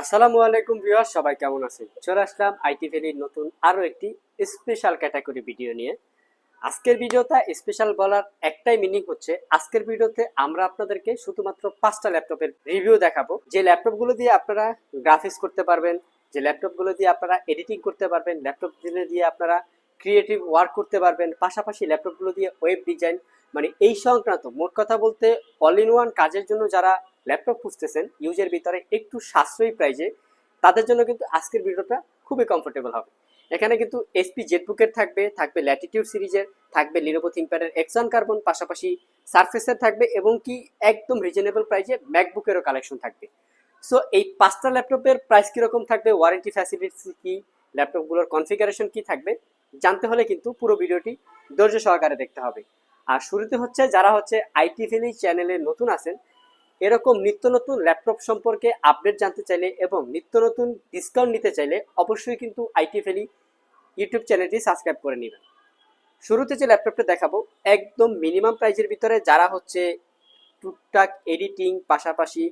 আসসালামু আলাইকুম ভিউয়ার সবাই কেমন আছেন? চলে আসলাম আইটি ভ্যালির নতুন আরও একটি স্পেশাল ক্যাটাগরি ভিডিও নিয়ে। আজকের ভিডিওটা স্পেশাল বলার একটাই মিনিং হচ্ছে, আজকের ভিডিওতে আমরা আপনাদেরকে শুধুমাত্র পাঁচটা ল্যাপটপের রিভিউ দেখাবো। যে ল্যাপটপগুলো দিয়ে আপনারা গ্রাফিক্স করতে পারবেন, যে ল্যাপটপগুলো দিয়ে আপনারা এডিটিং করতে পারবেন, ল্যাপটপ দিয়ে আপনারা ক্রিয়েটিভ ওয়ার্ক করতে পারবেন, পাশাপাশি ল্যাপটপগুলো দিয়ে ওয়েব ডিজাইন মানে এই সংক্রান্ত মোট কথা বলতে অল ইন ওয়ান কাজের জন্য যারা ল্যাপটপ খুঁজতেছেন ইউজের ভিতরে একটু সাশ্রয়ী প্রাইজে তাদের জন্য কিন্তু আজকের ভিডিওটা খুবই কমফোর্টেবল হবে। এখানে কিন্তু এসপি জেটবুকের থাকবে থাকবে ল্যাটিটিউড সিরিজের থাকবে লিনোভো থিঙ্কপ্যাডের এক্সন কার্বন পাশাপাশি সারফেসের থাকবে এবং কি একদম রিজনেবল প্রাইজে ম্যাকবুকেরও কালেকশন থাকবে। সো এই পাঁচটা ল্যাপটপের প্রাইস কীরকম থাকবে ওয়ারেন্টি ফ্যাসিলিটিস কি ল্যাপটপগুলোর কনফিগারেশন কি থাকবে, জানতে হলে কিন্তু পুরো ভিডিওটি ধৈর্য সহকারে দেখতে হবে। আর শুরুতে হচ্ছে, যারা হচ্ছে আইটি ভ্যালি চ্যানেলে নতুন আছেন এরকম নিত্য নতুন ল্যাপটপ সম্পর্কে আপডেট জানতে চাইলে এবং নিত্য নতুন ডিসকাউন্ট নিতে চাইলে অবশ্যই কিন্তু আইটি ভ্যালি ইউটিউব চ্যানেলটি সাবস্ক্রাইব করে নেবেন। শুরুতে যে ল্যাপটপটা দেখাবো, একদম মিনিমাম প্রাইজের ভিতরে যারা হচ্ছে টুকটাক এডিটিং পাশাপাশি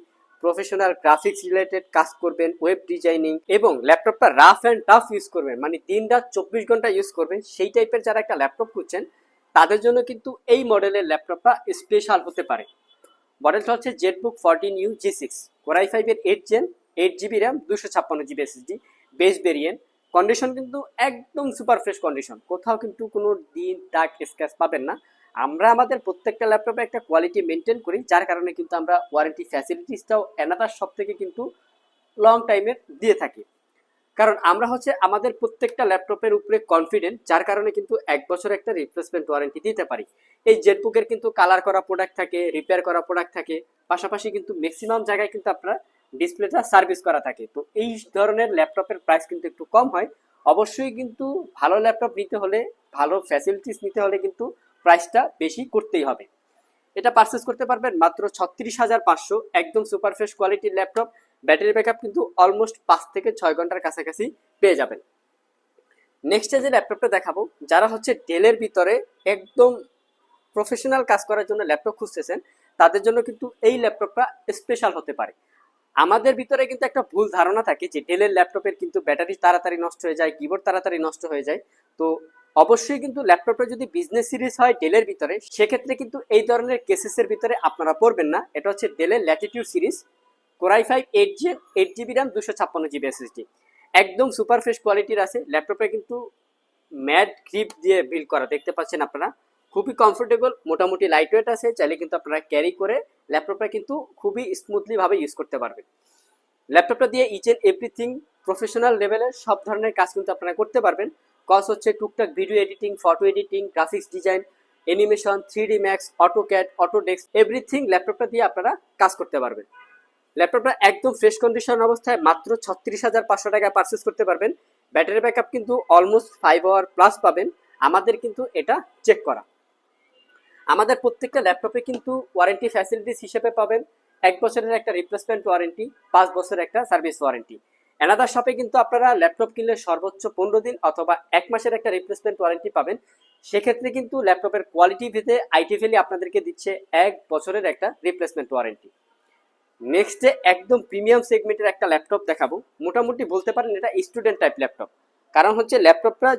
প্রফেশনাল গ্রাফিক্স রিলেটেড কাজ করবেন ওয়েব ডিজাইনিং এবং ল্যাপটপটা রাফ অ্যান্ড টাফ ইউজ করবেন মানে দিন রাত চব্বিশ ঘণ্টা ইউজ করবেন, সেই টাইপের যারা একটা ল্যাপটপ খুঁজছেন, তাদের জন্য কিন্তু এই মডেলের ল্যাপটপটা স্পেশাল হতে পারে। মডেলটা হচ্ছে ZBook fourteen U G six core i ফাইভের eight gen eight GB RAM দুশো ছাপ্পান্ন GB SSD base variant condition কিন্তু একদম সুপার ফ্রেশ কন্ডিশন কোথাও কিন্তু কোনো দিন দাগ স্ক্র্যাচ পাবেন না। আমরা আমাদের প্রত্যেকটা ল্যাপটপে একটা কোয়ালিটি মেনটেন করি, যার কারণে কিন্তু আমরা ওয়ারেন্টি ফ্যাসিলিটিসটাও এনাদার সব থেকে কিন্তু লং টাইমের দিয়ে থাকি। কারণ আমরা হচ্ছে আমাদের প্রত্যেকটা ল্যাপটপের উপরে কনফিডেন্ট যার কারণে কিন্তু এক বছর একটা রিপ্লেসমেন্ট ওয়ারেন্টি দিতে পারি। এই জেটবুকের কিন্তু কালার করা প্রোডাক্ট থাকে রিপেয়ার করা প্রোডাক্ট থাকে, পাশাপাশি কিন্তু ম্যাক্সিমাম জায়গায় কিন্তু আপনার ডিসপ্লেটা সার্ভিস করা থাকে। তো এই ধরনের ল্যাপটপের প্রাইস কিন্তু একটু কম হয়। অবশ্যই কিন্তু ভালো ল্যাপটপ নিতে হলে, ভালো ফ্যাসিলিটিস নিতে হলে কিন্তু প্রাইসটা বেশি করতেই হবে। এটা পারচেস করতে পারবেন মাত্র ছত্রিশ হাজার পাঁচশো, একদম সুপার ফ্রেশ কোয়ালিটির ল্যাপটপ। ব্যাটারি ব্যাকআপ কিন্তু অলমোস্ট পাঁচ থেকে ছয় ঘণ্টার কাছাকাছি পেয়ে যাবেন। নেক্সটে যে ল্যাপটপটা দেখাবো, যারা হচ্ছে ডেলের ভিতরে একদম প্রফেশনাল কাজ করার জন্য ল্যাপটপ খুঁজতেছেন, তাদের জন্য কিন্তু এই ল্যাপটপটা স্পেশাল হতে পারে। আমাদের ভিতরে কিন্তু একটা ভুল ধারণা থাকে যে ডেলের ল্যাপটপের কিন্তু ব্যাটারি তাড়াতাড়ি নষ্ট হয়ে যায় কিবোর্ড তাড়াতাড়ি নষ্ট হয়ে যায়। তো অবশ্যই কিন্তু ল্যাপটপটা যদি বিজনেস সিরিজ হয় ডেলের ভিতরে, সেক্ষেত্রে কিন্তু এই ধরনের কেসেসের ভিতরে আপনারা পড়বেন না। এটা হচ্ছে ডেলের latitude series core i five eight G eight GB RAM দুশো ছাপ্পান্ন জিবি এসএসডি একদম সুপার ফ্রেশ কোয়ালিটির আছে। ল্যাপটপটা কিন্তু ম্যাট গ্রিপ দিয়ে বিল্ড করা, দেখতে পাচ্ছেন আপনারা। খুবই কমফোর্টেবল মোটামুটি লাইট ওয়েট আছে, চাইলে কিন্তু আপনারা ক্যারি করে ল্যাপটপটা কিন্তু খুবই স্মুথলি ভাবে ইউজ করতে পারবেন। ল্যাপটপটা দিয়ে ইচ এন্ড এভরিথিং প্রফেশনাল লেভেলের সব ধরনের কাজ কিন্তু আপনারা করতে পারবেন। কজ হচ্ছে টুকটাক video editing photo editing graphics design animation three D max AutoCAD Autodesk everything ল্যাপটপটা দিয়ে আপনারা কাজ করতে পারবেন। ল্যাপটপটা একদম ফ্রেশ কন্ডিশন অবস্থায় মাত্র ছত্রিশ হাজার পাঁচশো টাকায় পারচেস করতে পারবেন। ব্যাটারি ব্যাকআপ কিন্তু অলমোস্ট ফাইভ আওয়ার প্লাস পাবেন। আমাদের কিন্তু এটা চেক করা। আমাদের প্রত্যেকটা ল্যাপটপে কিন্তু ওয়ারেন্টি ফ্যাসিলিটিস হিসেবে পাবেন। এক বছরের একটা রিপ্লেসমেন্ট ওয়ারেন্টি পাঁচ বছরের একটা সার্ভিস ওয়ারেন্টি এনাদার শপে কিন্তু আপনারা ল্যাপটপ কিনলে সর্বোচ্চ পনেরো দিন অথবা এক মাসের একটা রিপ্লেসমেন্ট ওয়ারেন্টি পাবেন। সেক্ষেত্রে কিন্তু ল্যাপটপের কোয়ালিটি ভেদে আইটি ভ্যালি আপনাদেরকে দিচ্ছে এক বছরের একটা রিপ্লেসমেন্ট ওয়ারেন্টি নেক্সটে একদম প্রিমিয়াম সেগমেন্টের একটা ল্যাপটপ দেখাবো। মোটামুটি বলতে পারেন এটা স্টুডেন্ট টাইপ ল্যাপটপ কারণ হচ্ছে ল্যাপটপটা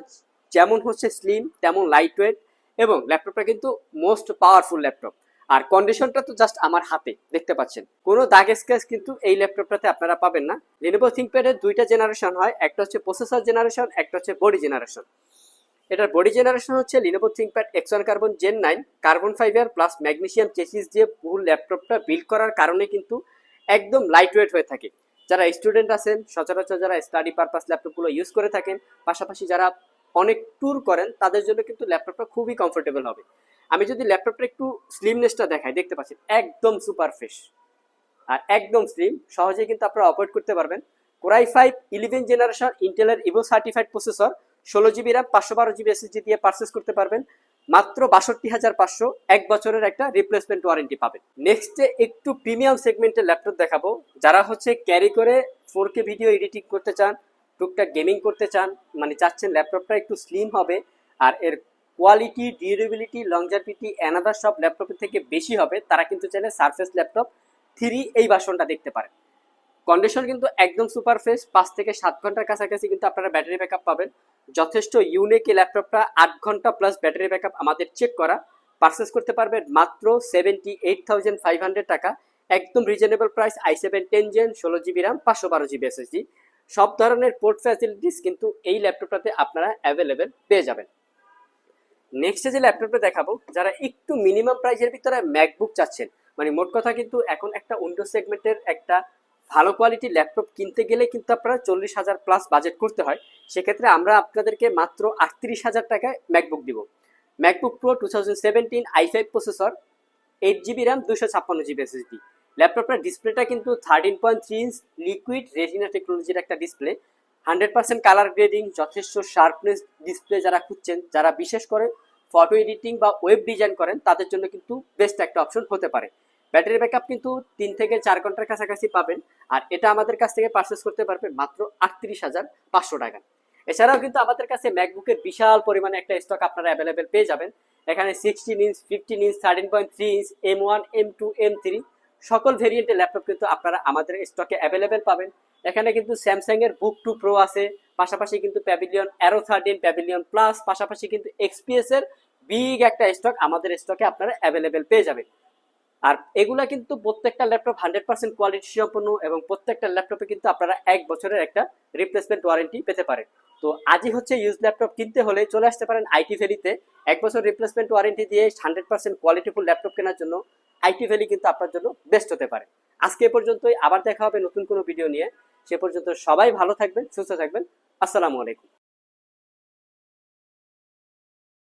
যেমন হচ্ছে স্লিম তেমন লাইট ওয়েট এবং ল্যাপটপটা কিন্তু মোস্ট পাওয়ারফুল ল্যাপটপ আর কন্ডিশনটা তো জাস্ট আমার হাতে, দেখতে পাচ্ছেন। কোনো দাগ স্ক্র্যাচ কিন্তু এই ল্যাপটপটাতে আপনারা পাবেন না। লিনোভো থিঙ্কপ্যাডের দুইটা জেনারেশন হয়, একটা হচ্ছে প্রসেসর জেনারেশন একটা হচ্ছে বডি জেনারেশন এটার বডি জেনারেশন হচ্ছে Lenovo ThinkPad X one carbon gen nine carbon fibre plus magnesium chassis দিয়ে পুরো ল্যাপটপটা বিল্ড করার কারণে কিন্তু একদম লাইট ওয়েট হয়ে থাকে। যারা স্টুডেন্ট আছেন, সচরাচর যারা স্টাডি পারপাস ল্যাপটপগুলো ইউজ করে থাকেন, পাশাপাশি যারা অনেক ট্যুর করেন, তাদের জন্য কিন্তু ল্যাপটপটা খুবই কমফোর্টেবল হবে। আমি যদি ল্যাপটপটা একটু স্লিমনেসটা দেখাই, দেখতে পাচ্ছেন, একদম সুপার ফ্রেশ আর একদম স্লিম সহজে কিন্তু আপনারা অপারেট করতে পারবেন। Core i five eleven generation ইন্টেলের ইভো সার্টিফাইড প্রসেসর ষোলো জিবি র্যাম পাঁচশো বারো জিবি এসএসডি দিয়ে পারচেস করতে পারবেন। মাত্র বাষট্টি হাজার পাঁচশো এক বছরের একটা রিপ্লেসমেন্ট ওয়ারেন্টি পাবেন। নেক্সটে একটু প্রিমিয়াম সেগমেন্টের ল্যাপটপ দেখাবো। যারা হচ্ছে ক্যারি করে ফোর কে ভিডিও এডিটিং করতে চান, টুকটাক গেমিং করতে চান মানে চাচ্ছেন ল্যাপটপটা একটু স্লিম হবে, আর এর কোয়ালিটি ডিউরেবিলিটি লংজারভিটি অ্যানাদার সব ল্যাপটপের থেকে বেশি হবে, তারা কিন্তু চাইলে সারফেস ল্যাপটপ থ্রি এই বাসনটা দেখতে পারেন। কন্ডিশন কিন্তু একদম সুপার ফ্রেশ পাঁচ থেকে সাত ঘণ্টার কাছাকাছি কিন্তু আপনারা ব্যাটারি ব্যাকআপ পাবেন। যথেষ্ট ইউনিক এই ল্যাপটপটা আট ঘণ্টা প্লাস ব্যাটারি ব্যাকআপ আমাদের চেক করা। পারচেস করতে পারবেন মাত্র seventy eight thousand five hundred টাকা। একদম reasonable price I seven ten gen ষোলো জিবি র্যাম পাঁচশো বারো জিবি এসএসডি সব ধরনের পোর্ট ফ্যাসিলিটিস কিন্তু এই ল্যাপটপটাতে আপনারা অ্যাভেলেবেল পেয়ে যাবেন। নেক্সটে যে ল্যাপটপটা দেখাবো, যারা একটু মিনিমাম প্রাইসের ভিতরে ম্যাকবুক চাচ্ছেন মানে মোট কথা কিন্তু এখন একটা উইন্ডো সেগমেন্টের একটা ভালো কোয়ালিটির ল্যাপটপ কিনতে গেলে কিন্তু আপনারা চল্লিশ হাজার প্লাস বাজেট করতে হয়। সেক্ষেত্রে আমরা আপনাদেরকে মাত্র আটত্রিশ হাজার টাকায় ম্যাকবুক দিব। MacBook Pro two thousand seventeen I five processor eight GB RAM দুশো ছাপ্পান্ন জিবি এসএসডি ল্যাপটপটার ডিসপ্লেটা কিন্তু thirteen point three inch liquid retina টেকনোলজির একটা display hundred percent colour grading যথেষ্ট শার্পনেস ডিসপ্লে যারা খুঁজছেন, যারা বিশেষ করে ফটো এডিটিং বা ওয়েব ডিজাইন করেন, তাদের জন্য কিন্তু বেস্ট একটা অপশন হতে পারে। ব্যাটারি ব্যাকআপ কিন্তু তিন থেকে চার ঘণ্টার কাছাকাছি পাবেন। আর এটা আমাদের কাছ থেকে পারচেস করতে পারবেন মাত্র আটত্রিশ হাজার পাঁচশো টাকা। এছাড়াও কিন্তু আমাদের কাছে ম্যাকবুকের বিশাল পরিমাণে একটা স্টক আপনারা অ্যাভেলেবেল পেয়ে যাবেন। এখানে sixteen inch fifteen inch thirteen point three inch M one M two M three সকল ভেরিয়েন্টের ল্যাপটপ কিন্তু আপনারা আমাদের স্টকে অ্যাভেলেবেল পাবেন। এখানে কিন্তু স্যামসাং এর বুক টু প্রো আছে, পাশাপাশি কিন্তু Pavilion Aero thirteen Pavilion plus পাশাপাশি কিন্তু এক্সপিএস এর বিগ একটা স্টক আমাদের স্টকে আপনারা অ্যাভেলেবেল পেয়ে যাবেন। আর এগুলা কিন্তু প্রত্যেকটা ল্যাপটপ হান্ড্রেড পার্সেন্ট কোয়ালিটি সম্পন্ন এবং প্রত্যেকটা ল্যাপটপে কিন্তু আপনারা এক বছরের একটা রিপ্লেসমেন্ট ওয়ারেন্টি পেতে পারেন। তো আজই হচ্ছে ইউজ ল্যাপটপ কিনতে হলে চলে আসতে পারেন আইটি ভ্যালিতে এক বছর রিপ্লেসমেন্ট ওয়ারেন্টি দিয়ে হান্ড্রেড পার্সেন্ট কোয়ালিটিফুল ল্যাপটপ কেনার জন্য আইটি ভ্যালি কিন্তু আপনার জন্য বেস্ট হতে পারে। আজকে এ পর্যন্তই, আবার দেখা হবে নতুন কোনো ভিডিও নিয়ে। সে পর্যন্ত সবাই ভালো থাকবেন, সুস্থ থাকবেন। আসসালামু আলাইকুম।